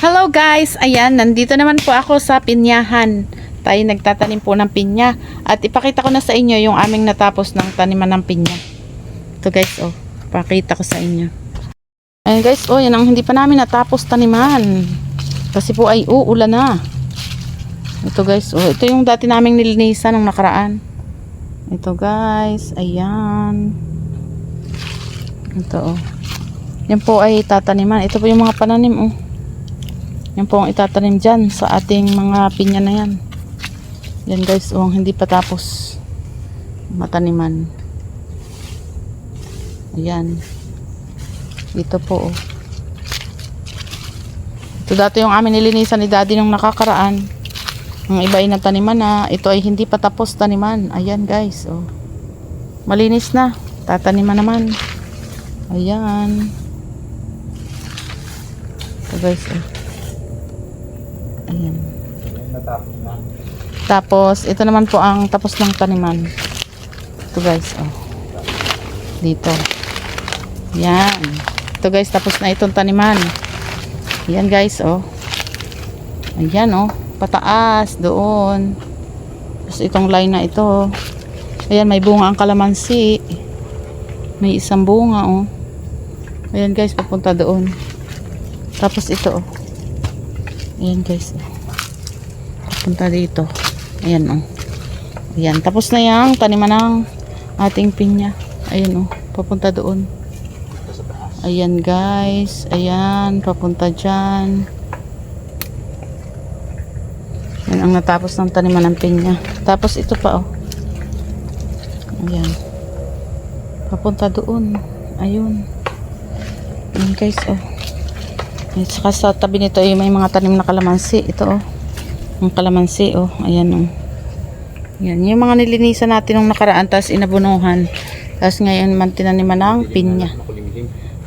Hello guys! Ayan, nandito naman po ako sa pinyahan. Tayo nagtatanim po ng pinya. At ipakita ko na sa inyo yung aming natapos ng taniman ng pinya. Ito guys, oh. Pakita ko sa inyo. Ayan guys, oh, yan ang hindi pa namin natapos taniman. Kasi po ay uulan na. Ito guys, oh. Ito yung dati naming nilinisan ng nakaraan. Ito guys, ayan. Ito, oh. Yan po ay tataniman. Ito po yung mga pananim, oh. Yan po ang itatanim dyan sa ating mga pinya na yan. Yan guys, oh, hindi pa tapos mataniman. Ayan. Dito po, oh. Ito dati yung amin nilinisan ni daddy nung nakakaraan. Ang iba ay nataniman na. Ito ay hindi pa tapos taniman. Ayan guys, oh. Malinis na. Tataniman naman. Ayan. Ito guys, oh. Ayan. Tapos, ito naman po ang tapos ng taniman. Ito guys, oh. Dito. Yan. Ito guys, tapos na itong taniman. Yan guys, oh. Ayan, oh. Pataas, doon. Tapos itong line na ito. Ayan, may bunga ang kalamansi. May isang bunga, oh. Ayan guys, papunta doon. Tapos ito, oh. Ayan guys. Punta dito. Ayan oh. Ayan. Tapos na yung taniman ng ating pinya. Ayan oh. Papunta doon. Ayan guys. Ayan. Papunta dyan. Ayan ang natapos ng taniman ng pinya. Tapos ito pa oh. Ayan. Papunta doon. Ayun. Ayan guys oh. At saka sa tabi nito ay may mga tanim na kalamansi. Ito oh. Ang kalamansi oh. Ayan oh. Yan. Yung mga nilinisan natin nung nakaraan tapos inabunuhan. Tapos ngayon man tinaniman ng pinya.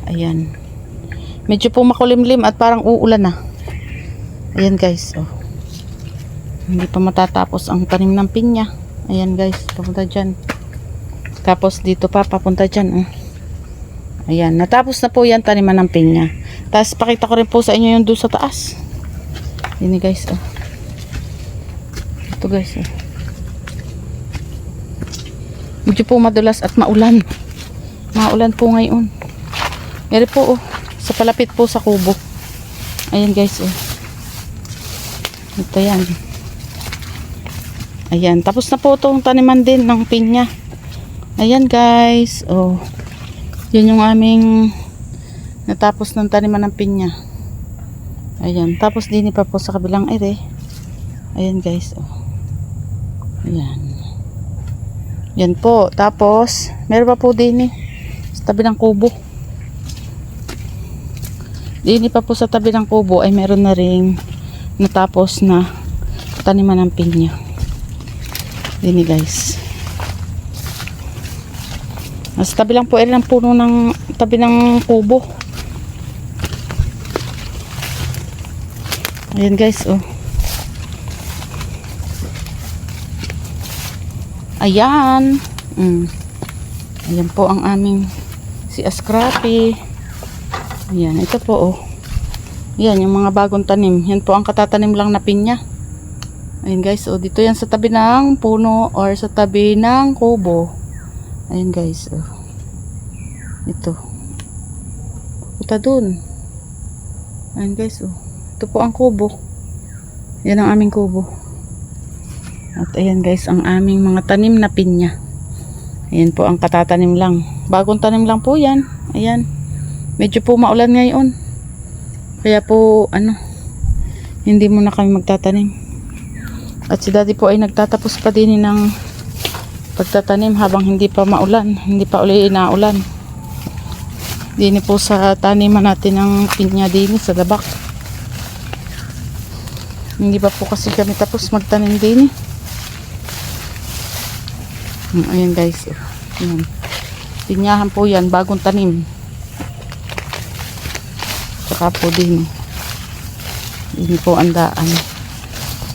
Ayan. Medyo po makulimlim at parang uulan na. Ayan guys oh. Hindi pa matatapos ang tanim ng pinya. Ayan guys. Papunta dyan. Tapos dito pa papunta dyan oh. Ayan. Natapos na po yan taniman ng pinya. Tapos pakita ko rin po sa inyo yung doon sa taas. Yun guys oh. Ito guys oh. Medyo po madulas at maulan. Maulan po ngayon. Meron po oh. Sa palapit po sa kubo. Ayan guys oh. Ito yan. Ayan. Tapos na po itong taniman din ng pinya. Ayan guys. Oh. Yun yung aming natapos ng taniman ng pinya. Ayan. Tapos din pa po sa kabilang ere. Ayan guys. Oh. Ayan. Yan po. Tapos, meron pa po din eh. Sa tabi ng kubo. Dini pa po sa tabi ng kubo ay meron na ring natapos na taniman ng pinya. Dini guys. Nasa tabi lang po ay ng puno ng tabi ng kubo. Ayan guys, oh. Ayan. Mm. Ayan po ang aming si Ascrappy. Ayan, ito po oh. Ayan, yung mga bagong tanim. Yan po ang katatanim lang na pinya. Ayan guys, oh, dito yan sa tabi ng puno or sa tabi ng kubo. Ayan guys, oh. Ito. Puta dun. Ayan guys, oh. Ito po ang kubo. Yan ang aming kubo. At ayan guys, ang aming mga tanim na pinya. Ayan po ang katatanim lang. Bagong tanim lang po yan. Ayan. Medyo po maulan ngayon. Kaya po, ano, hindi muna kami magtatanim. At si daddy po ay nagtatapos pa din ng pagtatanim habang hindi pa maulan. Hindi pa uli inaulan. Dini po sa taniman natin ng pinya dini sa dabak. Hindi pa po kasi kami tapos magtanim dini. Mm, Ayan guys. Ayan. Pinyahan po yan. Bagong tanim. Tsaka po din. Hindi po ang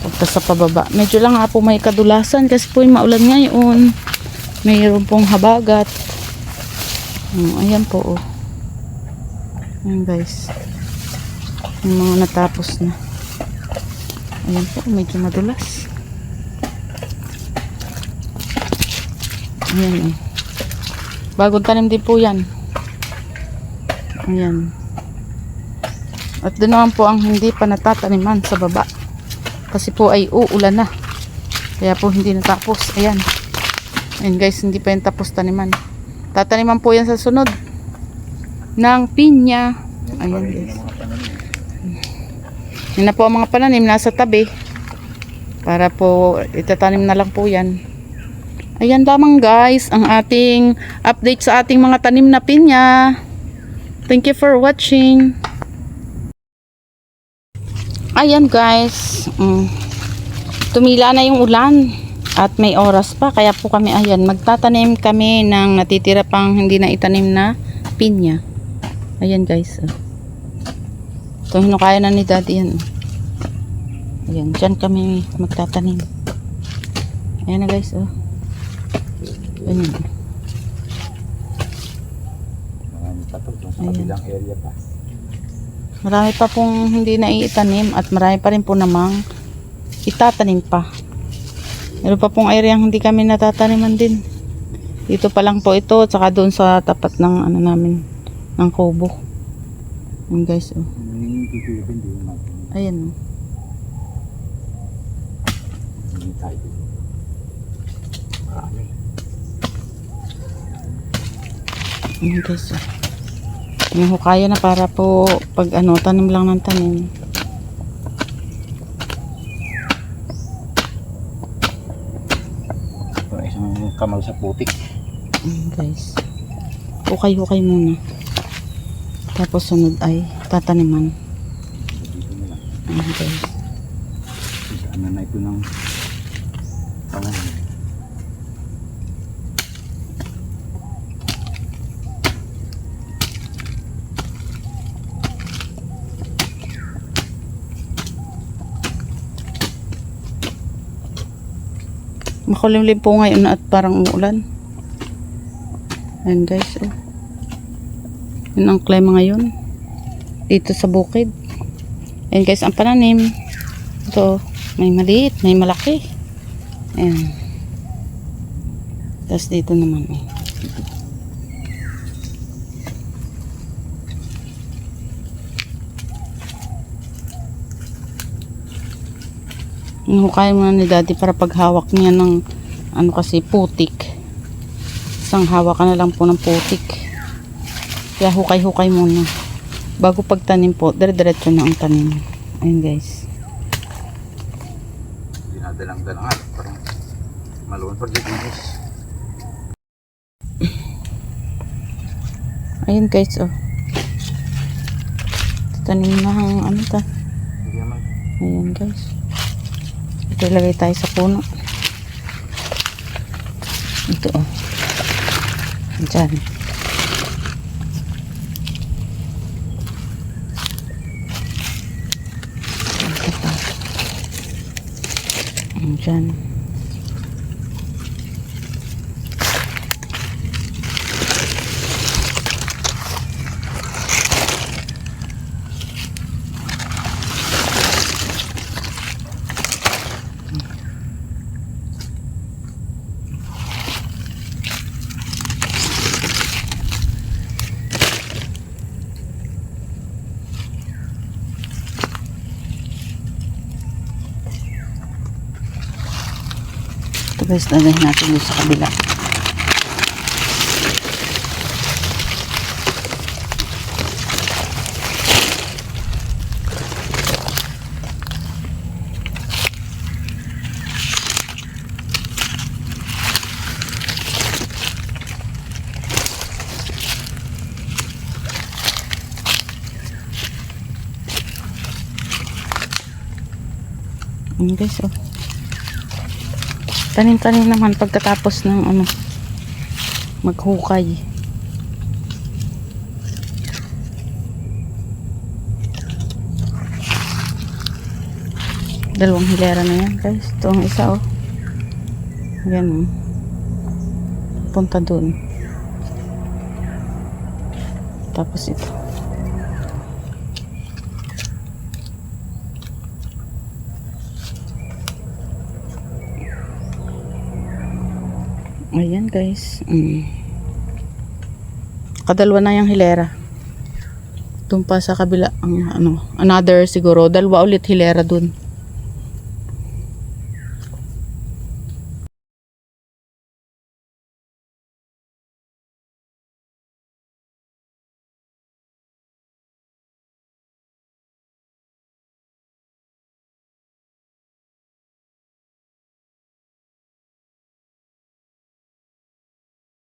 Pagka sa pababa. Medyo lang nga po may kadulasan kasi po yung maulan ngayon. Mayroon pong habagat. Mm, Ayan po. Oh. Ayan guys. Yung mga natapos na. Ayan po, medyo madulas. Ayan eh. Bagong tanim din po yan. Ayan. At doon naman po ang hindi pa natataniman sa baba. Kasi po ay uulan na. Kaya po hindi natapos. Ayan. Ayan guys, hindi pa yan tapos taniman. Tataniman po yan sa sunod. Ng pinya. Ayan guys. Yan na po ang mga pananim nasa tabi. Para po itatanim na lang po yan. Ayan lamang guys ang ating update sa ating mga tanim na pinya. Thank you for watching. Ayan guys. Mm. Tumila na yung ulan at may oras pa kaya po kami ayan magtatanim kami ng natitira pang hindi na itanim na pinya. Ayan guys. oh. Ito hinukaya na ni daddy yan. Ayan, dyan kami magtatanim. Ayan na guys, oh. Ayan. To. Sa Ayan. kabilang area pa. Marami pa pong hindi na iitanim at marami pa rin po namang itatanim pa. Meron pa pong area hindi kami natataniman din. Dito pa lang po ito at saka doon sa tapat ng ano namin ng kubo. Ayan guys, oh. Ayan, oh. Ayan guys, oh. May hukaya na para po pag ano, tanim lang ng tanim. Isang kamal sa putik. Guys. Hukay-hukay muna. Tapos sunod ay tataniman. Ayan guys. Isaan na na ito ng pangalan. Makulimlim po ngayon at parang umuulan. Ayan guys, oh. Yun ang klima ngayon. Dito sa bukid. Ayan guys, ang pananim. Ito, may maliit, may malaki. Ayan. Tapos dito naman, eh. Hinukay mo na ni daddy para paghawak niya ng ano kasi putik. Isang hawak ka na lang po ng putik. Kaya hukay-hukay muna. Bago pagtanim po, dire-diretso na ang tanim. Ayun guys. Dinadalang-dalang nga. Parang maluwan pa dito guys. Ayun guys, oh. Tanim na ang ano ta. Ayan guys. Ito ilagay tayo sa puno. Ito oh. Diyan. Ito guys, lagay natin doon sa kabila. Ayan guys, oh. Tanim-tanim naman pagkatapos ng ano, maghukay. Dalawang hilera na yan guys. Ito ang isa oh. Yan oh. Punta dun. Tapos ito. Ayan guys. Mm. Kadalwa na yung hilera. Doon pa sa kabila ang ano, another siguro, dalawa ulit hilera dun.